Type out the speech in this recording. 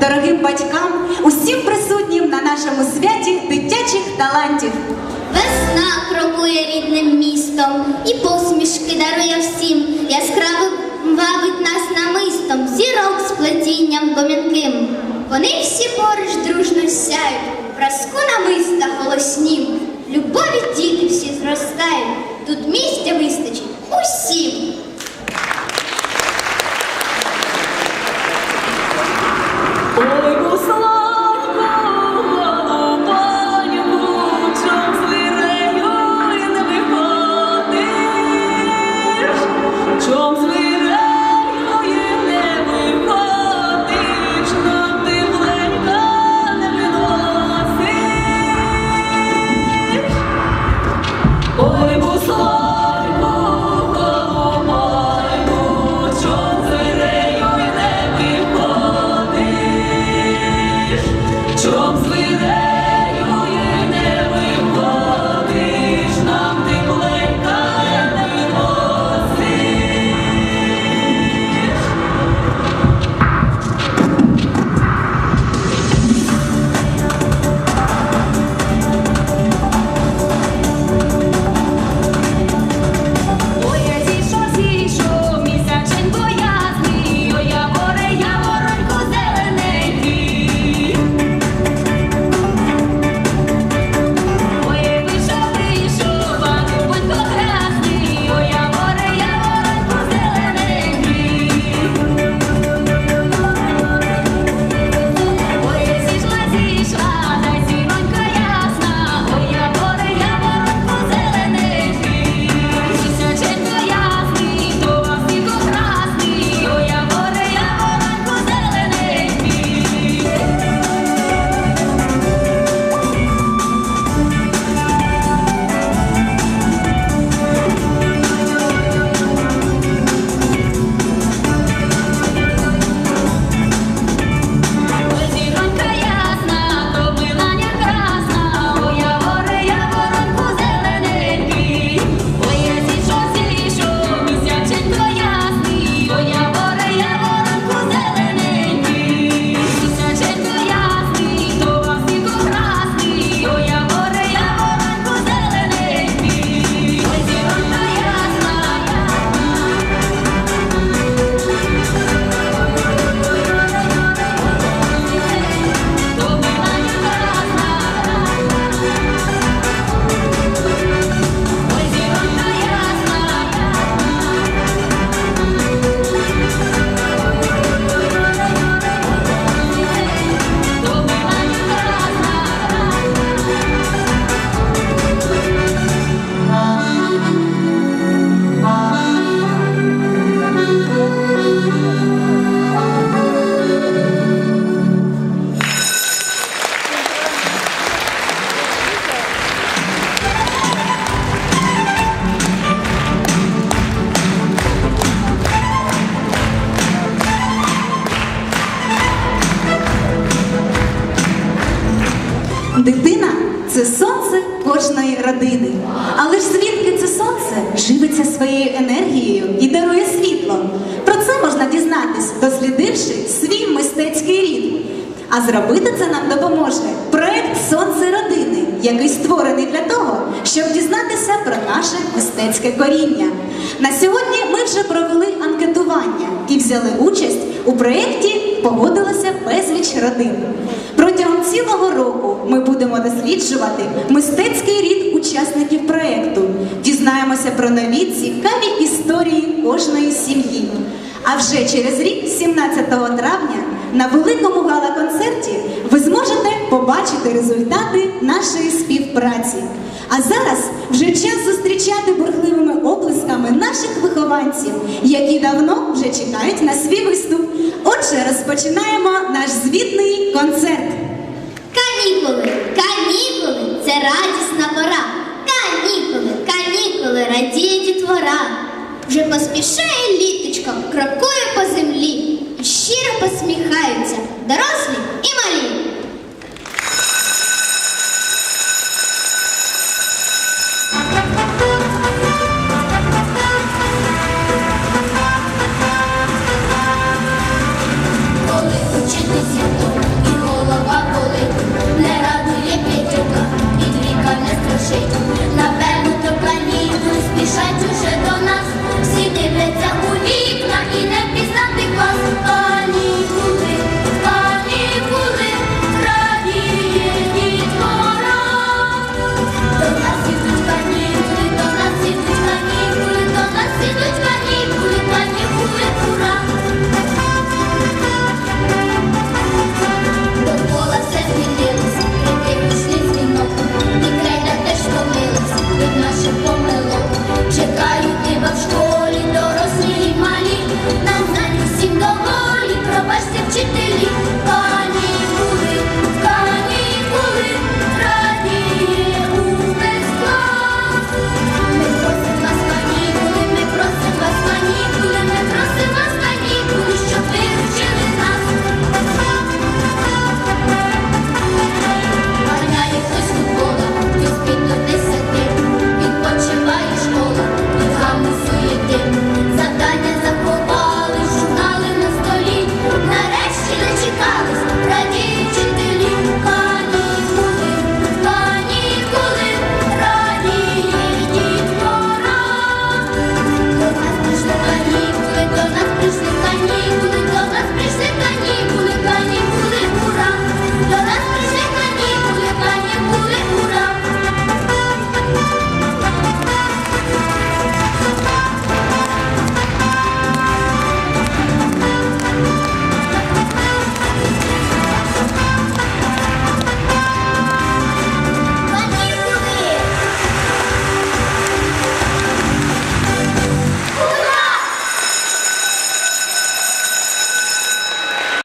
дорогим батькам, усім присутнім на нашому святі дитячих талантів. Весна крокує рідним містом і посмішки дарує всім. Яскраво вабить нас намистом, зірок з плетінням гомінким. Вони всі поруч дружно сяють, праску намиста голоснім. Любові діти всі зростають, Ой, зробити це нам допоможе проект Сонце родини, який створений для того, щоб дізнатися про наше мистецьке коріння. На сьогодні ми вже провели анкетування і взяли участь у проєкті Погодилося безліч родин. Протягом цілого року ми будемо досліджувати мистецький рід учасників проєкту, дізнаємося про нові цікаві історії кожної сім'ї. А вже через рік, 17 травня, на великому гала-концерті ви зможете побачити результати нашої співпраці. А зараз вже час зустрічати бурхливими оплесками наших вихованців, які давно вже чекають на свій виступ. Отже, розпочинаємо наш звітний концерт. Канікули, канікули, це радісна пора. Канікули, канікули, радіє дітвора. Вже поспішає літочка, крокує